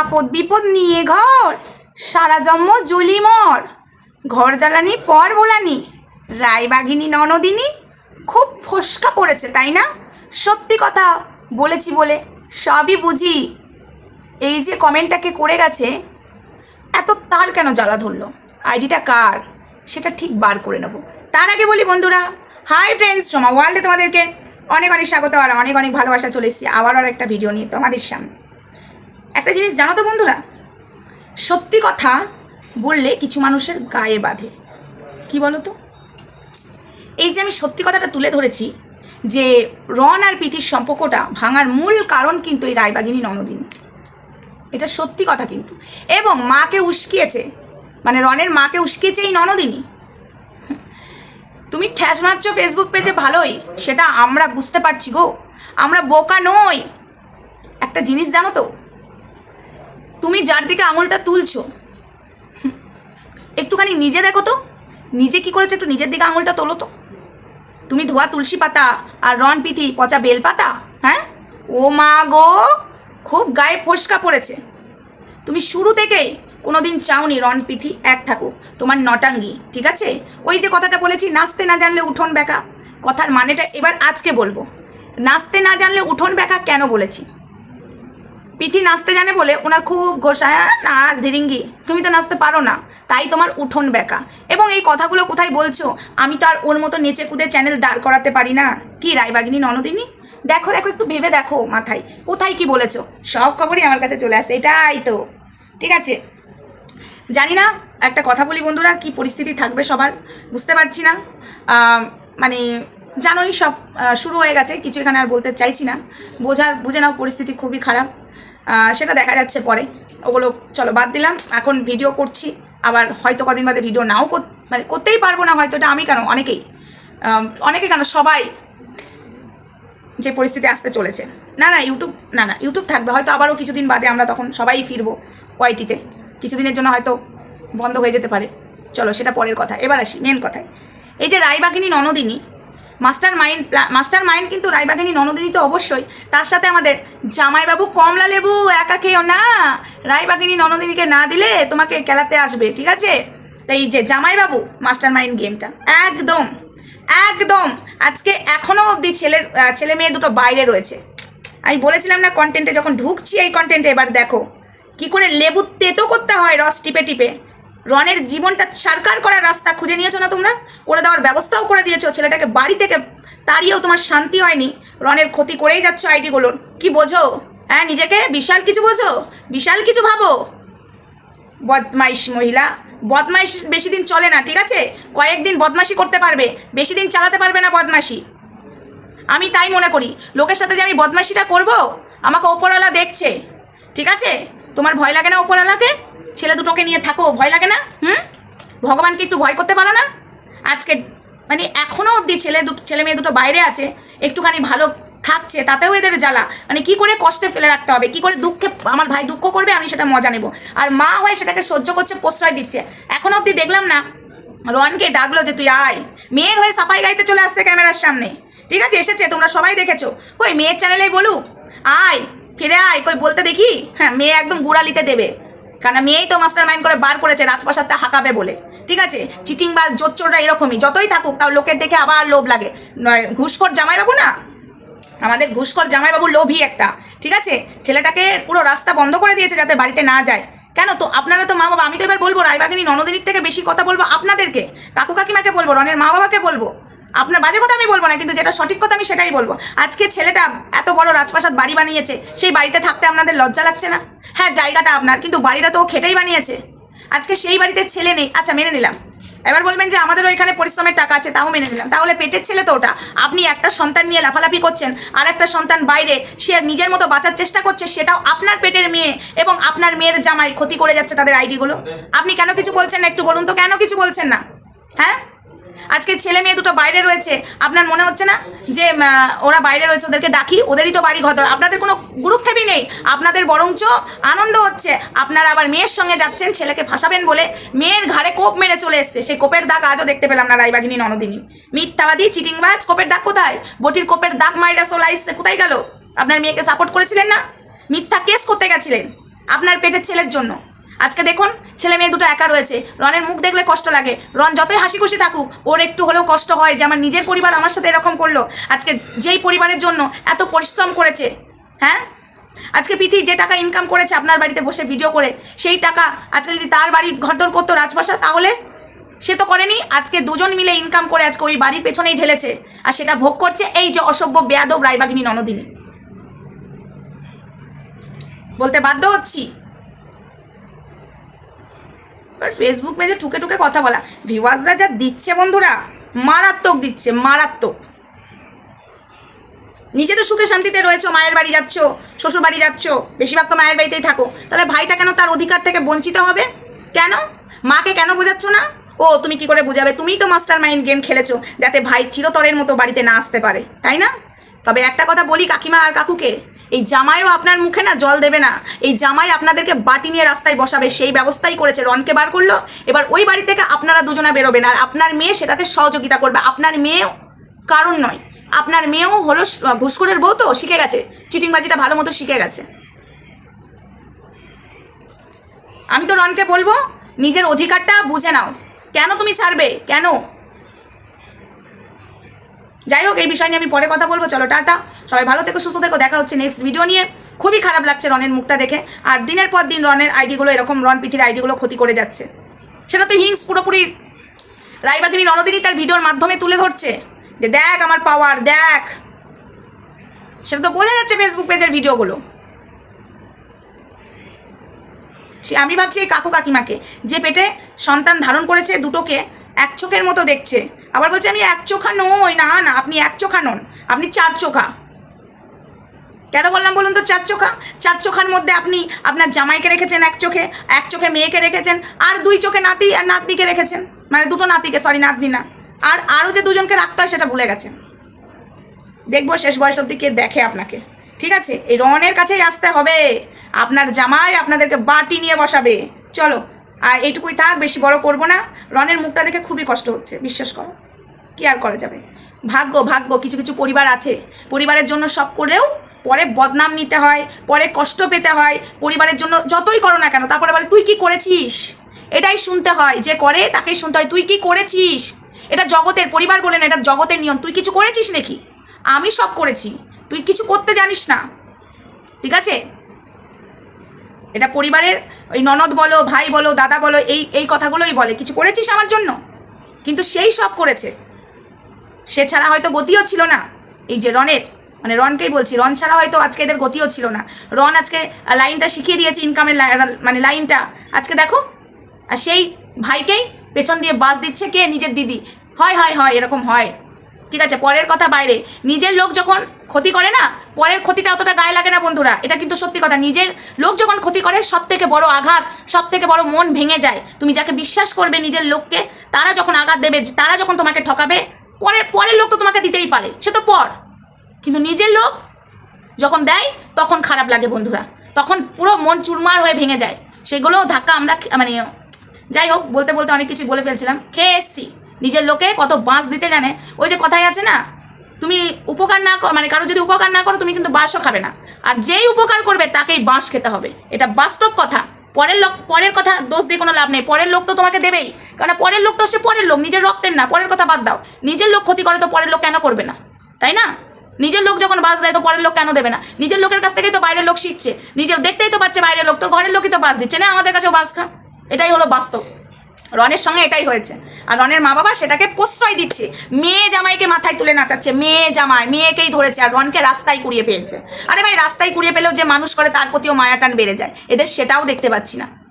আপদ বিপদ নিয়ে ঘর। সারা জন্ম জুলি মর। ঘর জ্বালানি, পর বোলানি। রায়বাগিনী ননদিনী খুব ফসকা পড়েছে, তাই না? সত্যি কথা বলেছি বলে সবই বুঝি। এই যে কমেন্টটাকে করে গেছে, এত তার কেন জ্বালা ধরলো? আইডিটা কার? সেটা ঠিক বার করে নেব। তার আগে বলি বন্ধুরা হাই ফ্রেন্ডস সোমা ওয়ার্ল্ডে তোমাদেরকে অনেক অনেক স্বাগত আর অনেক অনেক ভালোবাসা চলে এসেছি। আবার আর একটা ভিডিও নিয়ে তোমাদের সামনে। একটা জিনিস জানো তো বন্ধুরা? সত্যি কথা বললে কিছু মানুষের গায়ে বাঁধে। কি বলো তো এই যে আমি সত্যি কথাটা তুলে ধরেছি যে রন আর প্রীতির সম্পর্কটা ভাঙার মূল কারণ কিন্তু এই রায়বাগিনী ননদিনী। এটা সত্যি কথা কিন্তু। এবং মাকে উস্কিয়েছে মানে রনের মাকে উস্কিয়েছে এই ননদিনী। তুমি ঠ্যাস মারছ ফেসবুক পেজে ভালোই, সেটা আমরা বুঝতে পারছি গো। আমরা বোকা নই। একটা জিনিস জানো তো তুমি যার দিকে আঙুলটা তুলছো। একটুখানি নিজে দেখো তো। নিজে কি করেছ একটু নিজের দিকে আঙুলটা তোলো তো। তুমি ধোয়া তুলসী পাতা আর রন পিথি পচা বেল পাতা হ্যাঁ? ও মা গো, খুব গায়ে ফসকা পড়েছে। তুমি শুরু থেকেই কোনোদিন চাওনি রন পিথি এক থাকুক তোমার নটাঙ্গি, ঠিক আছে? ওই যে কথাটা বলেছি, নাচতে না জানলে উঠোন বেকা কথার মানেটা এবার আজকে বলব। নাচতে না জানলে উঠোন বেকা কেন বলেছি? পিঠি নাচতে জানে বলে ওনার খুব হ্যাঁ নাচ ধিরিঙ্গি। তুমি তো নাচতে পারো না, তাই তোমার উঠোন বেকা এবং এই কথাগুলো কোথায় বলছো? আমি তো আর ওর মতো নেচে কুদে চ্যানেল দাঁড় করাতে পারি না। কি রায়বাগিনী ননদিনী? দেখো দেখো, একটু ভেবে দেখো মাথায়। কোথায় কি বলেছ? সব খবরই আমার কাছে চলে আসে, এটাই তো। ঠিক আছে। জানি না, একটা কথা বলি বন্ধুরা, কি পরিস্থিতি থাকবে সবার, বুঝতে পারছি না। মানে জানোই সব শুরু হয়ে গেছে, কিছু এখানে আর বলতে চাইছি না। বোঝার, বুঝে নাও পরিস্থিতি খুবই খারাপ। সেটা দেখা যাচ্ছে পরে। ওগুলো চলো বাদ দিলাম। এখন ভিডিও করছি। আবার হয়তো কদিন বাদে ভিডিও নাও মানে করতেই পারব না হয়তো, এটা আমি কেন? অনেকেই। অনেকে কেন? সবাই যে পরিস্থিতি আসতে চলেছে। না না ইউটিউব না না ইউটিউব থাকবে। হয়তো আবারও কিছুদিন বাদে আমরা তখন সবাই ফিরবো ওয়াইটিতে কিছুদিনের জন্য হয়তো বন্ধ হয়ে যেতে পারে। চলো, সেটা পরের কথা। এবার আসি মেন কথায়। এই যে Roybaghini ননদিনী mastermind mastermind কিন্তু রায়বাগিনী ননদিনী তো অবশ্যই। তার সাথে আমাদের জামাইবাবু কমলা লেবু, একা খেয়েও না। রায়বাগিনী ননদিনীকে না দিলে তোমাকে খেলাতে আসবে, ঠিক আছে? তাই যে জামাইবাবু মাস্টার মাইন্ড গেমটা। একদম একদম। আজকে এখনও অবধি ছেলের ছেলে মেয়ে দুটো বাইরে রয়েছে। আমি বলেছিলাম না কন্টেন্টে যখন ঢুকছি, এই কন্টেন্টে এবার দেখো। কি করে লেবু তেতো করতে হয় রস টিপে টিপে। রনের জীবনটা সারকার করার রাস্তা খুঁজে নিয়েছো না তোমরা? করে দেওয়ার ব্যবস্থাও করে দিয়েছ। ছেলেটাকে বাড়ি থেকে তাড়িয়েও তোমার শান্তি হয়নি। রনের ক্ষতি করেই যাচ্ছ আইডিগুলোর কি বোঝো? হ্যাঁ নিজেকে? বিশাল কিছু বোঝো? বিশাল কিছু ভাবো? বদমাইশ মহিলা। বদমাইশ বেশি দিন চলে না, ঠিক আছে? কয়েকদিন বদমাশি করতে পারবে। বেশি দিন চালাতে পারবে না বদমাশি। আমি তাই মনে করি, লোকের সাথে যে আমি বদমাশিটা করব, আমাকে ওপরওয়ালা দেখছে। ঠিক আছে? তোমার ভয় লাগে না ওপরওয়ালাকে? ছেলে দুটোকে নিয়ে থাকো, ভয় লাগে না? হুম? ভগবানকে একটু ভয় করতে পারো না? আজকে মানে এখনও অবধি ছেলে দুটো, ছেলে মেয়ে দুটো বাইরে আছে, একটুখানি ভালো থাকছে, তাতেও এদের জ্বালা। মানে কি করে কষ্টে ফেলে রাখতে হবে? কি করে দুঃখে, আমার ভাই দুঃখ করবে, আমি সেটা মজা নেব। আর মা হয়ে সেটাকে সহ্য করছে, প্রশ্রয় দিচ্ছে। এখনও অবধি দেখলাম না। রনকে ডাকলো যে, তুই আয়। মেয়ের হয়ে সাফাই গাইতে চলে আসছে ক্যামেরার সামনে। ঠিক আছে? এসেছে, তোমরা সবাই দেখেছ। ওই মেয়ের চ্যানেলেই বলুক? আয়, ফিরে আয়, কই, বলতে দেখি? হ্যাঁ মেয়ে একদম গুড়ালিতে দেবে। কারণ মেয়েই তো মাস্টার মাইন্ড করে বার করেছে, রাজপ্রাসাদটা হাঁকাবে বলে। ঠিক আছে? চিটিং বা জোচ্চোররা এরকমই। যতই থাকুক তাও লোকের দেখে আবার লোভ লাগে। ঘুষখোর জামাইবাবু না? আমাদের ঘুষখোর জামাইবাবু লোভই একটা। ঠিক আছে? ছেলেটাকে পুরো রাস্তা বন্ধ করে দিয়েছে যাতে বাড়িতে না যায়। কেন? তো আপনারা তো মা বাবা আমি তো এবার বলব, রায়বাগিনী ননদিনীর থেকে বেশি কথা বলব আপনাদেরকে। কাকু কাকিমাকে বলব, রনের মা বাবাকে বলব। আপনার বাজে কথা আমি বলব না, কিন্তু যেটা সঠিক কথা আমি সেটাই বলব। আজকে ছেলেটা এত বড় রাজপ্রাসাদ বাড়ি বানিয়েছে, সেই বাড়িতে থাকতে আপনাদের লজ্জা লাগছে না? হ্যাঁ জায়গাটা আপনার, কিন্তু বাড়িটা তো ও খেটেই বানিয়েছে। আজকে সেই বাড়িতে ছেলে নেই আচ্ছা মেনে নিলাম। এবার বলবেন যে আমাদেরও এখানে পরিশ্রমের টাকা আছে, তাও মেনে নিলাম। তাহলে পেটের ছেলে তো ওটা। আপনি একটা সন্তান নিয়ে লাফালাফি করছেন, আর একটা সন্তান বাইরে, সে নিজের মতো বাঁচার চেষ্টা করছে, সেটাও আপনার পেটের মেয়ে এবং আপনার মেয়ের জামাই ক্ষতি করে যাচ্ছে তাদের আইডিগুলো। আপনি কেন কিছু বলছেন না, একটু বলুন তো, কেন কিছু বলছেন না? হ্যাঁ? আজকে ছেলে মেয়ে দুটো বাইরে রয়েছে। আপনার মনে হচ্ছে না যে ওরা বাইরে রয়েছে, ওদেরকে ডাকি? ওদেরই তো বাড়ি ঘর আপনাদের কোনো গুরুক্ষেপই নেই। আপনাদের বরঞ্চ আনন্দ হচ্ছে। আপনারা আবার মেয়ের সঙ্গে যাচ্ছেন, ছেলেকে ফাঁসাবেন বলে মেয়ের ঘাড়ে কোপ মেরে চলে এসছে। সেই কোপের দাগ আজও দেখতে পেলাম না রায়বাগিনী ননদিনী। মিথ্যাবাদী, চিটিংবাজ, কোপের দাগ কোথায়? বটির কোপের দাগ মাইরা সোলাইসে কোথায় গেল? আপনার মেয়েকে সাপোর্ট করেছিলেন না? মিথ্যা কেস করতে গেছিলেন আপনার পেটের ছেলের জন্য। আজকে দেখুন, ছেলে মেয়ে দুটো একা রয়েছে। রনের মুখ দেখলে কষ্ট লাগে। রন যতই হাসি খুশি থাকুক, ওর একটু হলেও কষ্ট হয় যে আমার নিজের পরিবার আমার সাথে এরকম করল। আজকে যেই পরিবারের জন্য এত পরিশ্রম করেছে হ্যাঁ? আজকে পিথি যে টাকা ইনকাম করেছে আপনার বাড়িতে বসে ভিডিও করে, সেই টাকা আজকে যদি তার বাড়ি ঘরদর করতো রাজবাসা, তাহলে সে তো করেনি। আজকে দুজন মিলে ইনকাম করে আজকে ওই বাড়ির পেছনেই ঢেলেছে। আর সেটা ভোগ করছে এই যে অসভ্য, বেয়াদব, রায়বাগিনী ননদিনী। বলতে বাধ্য হচ্ছি। এবার ফেসবুক পেজে টুকে টুকে কথা বলা। ভিউয়ার্সরা যা দিচ্ছে বন্ধুরা, মারাত্মক দিচ্ছে, মারাত্মক। নিজে তো সুখে শান্তিতে রয়েছো, মায়ের বাড়ি যাচ্ছ, শ্বশুর বাড়ি যাচ্ছ, বেশিরভাগ তো মায়ের বাড়িতেই থাকো। তাহলে ভাইটা কেন তার অধিকার থেকে বঞ্চিত হবে? কেন? মাকে কেন বোঝাচ্ছ না? ও, তুমি কি করে বোঝাবে? তুমিই তো মাস্টার মাইন্ড গেম খেলেছো, যাতে ভাই চিরতরের মতো বাড়িতে না আসতে পারে, তাই না? তবে একটা কথা বলি কাকিমা আর কাকুকে এই জামাইও আপনার মুখে না জল দেবে না। এই জামাই আপনাদেরকে বাটি নিয়ে রাস্তায় বসাবে, সেই ব্যবস্থাই করেছে। রনকে বার করল, এবার ওই বাড়ি থেকে আপনারা দুজনা বেরোবেন। আর আপনার মেয়ে সেটাতে সহযোগিতা করবে। আপনার মেয়েও কারণ নয়। আপনার মেয়েও হলো ঘুষখোরের বউ তো, শিখে গেছে। চিটিংবাজিটা ভালো মতো শিখে গেছে। আমি তো রনকে বলব, নিজের অধিকারটা বুঝে নাও। কেন তুমি ছাড়বে? কেন? যাই হোক এই বিষয় নিয়ে আমি পরে কথা বলব। চলো, টাটা। সবাই ভালো থেকো, সুস্থ থেকো। দেখা হচ্ছে নেক্সট ভিডিও নিয়ে। খুবই খারাপ লাগছে রনের মুখটা দেখে। আর দিনের পর দিন রনের আইডিগুলো এরকম, রন পিথির আইডিগুলো ক্ষতি করে যাচ্ছে। সেটা তো হিংস পুরোপুরি। রায়বাগিনী রণদিনী তার ভিডিওর মাধ্যমে তুলে ধরছে। যে দেখ আমার পাওয়ার দেখ। সেটা তো বোঝা যাচ্ছে ফেসবুক পেজের ভিডিওগুলো। সে আমি ভাবছি এই কাকু কাকিমাকে, যে পেটে সন্তান ধারণ করেছে দুটোকে, এক চোখের মতো দেখছে। আবার বলছে, আমি এক চোখা নই। না না, আপনি এক চোখা নন, আপনি চার চোখা। কেন বললাম বলুন তো, চার চোখা? চার চোখার মধ্যে আপনি, আপনার জামাইকে রেখেছেন এক চোখে এক চোখে মেয়েকে রেখেছেন, আর দুই চোখে নাতি আর নাতনিকে রেখেছেন। মানে দুটো নাতিকে সরি নাতনি না। আর আরও যে দুজনকে রাখতে হয় সেটা ভুলে গেছেন। দেখব শেষ বয়স অব্দি কে দেখে আপনাকে। ঠিক আছে? এই রনের কাছেই আসতে হবে। আপনার জামাই আপনাদেরকে বাটি নিয়ে বসাবে। চলো আর এইটুকুই থাক, বেশি বড় করব না। রনের মুখটা দেখে খুবই কষ্ট হচ্ছে, বিশ্বাস করো। কি আর করা যাবে? ভাগ্য ভাগ্য, কিছু কিছু পরিবার আছে। পরিবারের জন্য সব করেও পরে বদনাম নিতে হয়, পরে কষ্ট পেতে হয়। পরিবারের জন্য যতই করো না কেন, তারপরে বলে, তুই কি করেছিস? এটাই শুনতে হয়। যে করে, তাকেই শুনতে হয়। তুই কি করেছিস? এটা জগতের, পরিবার বলে না, এটা জগতের নিয়ম। তুই কিছু করেছিস নাকি? আমি সব করেছি। তুই কিছু করতে জানিস না। ঠিক আছে? এটা পরিবারের, ওই ননদ বলো, ভাই বলো, দাদা বলো, এই এই কথাগুলোই বলে। কিছু করেছিস আমার জন্য? কিন্তু সেই সব করেছে। সে ছাড়া হয়তো গতিও ছিল না। এই যে রনের মানে রনকেই বলছি, রন ছাড়া হয়তো আজকে এদের গতিও ছিল না। রন আজকে লাইনটা শিখিয়ে দিয়েছে ইনকামের মানে লাইনটা। আজকে দেখো, আর সেই ভাইকেই পেছন দিয়ে বাস দিচ্ছে কে? নিজের দিদি। হয় হয় হয়, এরকম হয়। ঠিক আছে, পরের কথা বাইরে। নিজের লোক যখন ক্ষতি করে না, পরের ক্ষতিটা অতটা গায়ে লাগে না বন্ধুরা। এটা কিন্তু সত্যি কথা। নিজের লোক যখন ক্ষতি করে সব থেকে বড় আঘাত সব থেকে বড় মন ভেঙে যায়। তুমি যাকে বিশ্বাস করবে নিজের লোককে, তারা যখন আঘাত দেবে, তারা যখন তোমাকে ঠকাবে পরের পরের লোক তো তোমাকে দিতেই পারে, সে তো পর। কিন্তু নিজের লোক যখন দেয়, তখন খারাপ লাগে বন্ধুরা। তখন পুরো মন চুরমার হয়ে ভেঙে যায়। সেগুলো ধাক্কা আমরা মানে যাই হোক, বলতে বলতে অনেক কিছু বলে ফেলছিলাম। খেয়ে এসছি। নিজের লোকে কত বাঁশ দিতে জানে। ওই যে কথাই আছে না, তুমি উপকার না মানে কারও যদি উপকার না করো, তুমি কিন্তু বাঁশও খাবে না। আর যেই উপকার করবে, তাকেই বাঁশ খেতে হবে। এটা বাস্তব কথা। পরের লোক, পরের কথা দোষ দিয়ে কোনো লাভ নেই। পরের লোক তো তোমাকে দেবেই। কারণ পরের লোক তো সে পরের লোক, নিজের রক্তের না, পরের কথা বাদ দাও। নিজের লোক ক্ষতি করে তো পরের লোক কেন করবে না? তাই না? নিজের লোক যখন বাস দেয় তো পরের লোক কেন দেবে না? নিজের লোকের কাছ থেকেই তো বাইরের লোক শিখছে। নিজের দেখতেই তো পাচ্ছে বাইরের লোক, তোর ঘরের লোকই তো বাস দিচ্ছে। না, আমাদের কাছেও বাস খা। এটাই হলো বাস্তব। রনের সঙ্গে এটাই হয়েছে। আর রনের মা বাবা সেটাকে প্রশ্রয় দিচ্ছে। মেয়ে জামাইকে মাথায় তুলে নাচাচ্ছে। মেয়ে জামাই, মেয়েকেই ধরেছে। আর রনকে রাস্তায় কুড়িয়ে পেয়েছে। আরে ভাই, রাস্তায় কুড়িয়ে পেলেও যে মানুষ করে তার প্রতিও মায়াটান বেড়ে যায়। এদের সেটাও দেখতে পাচ্ছি না।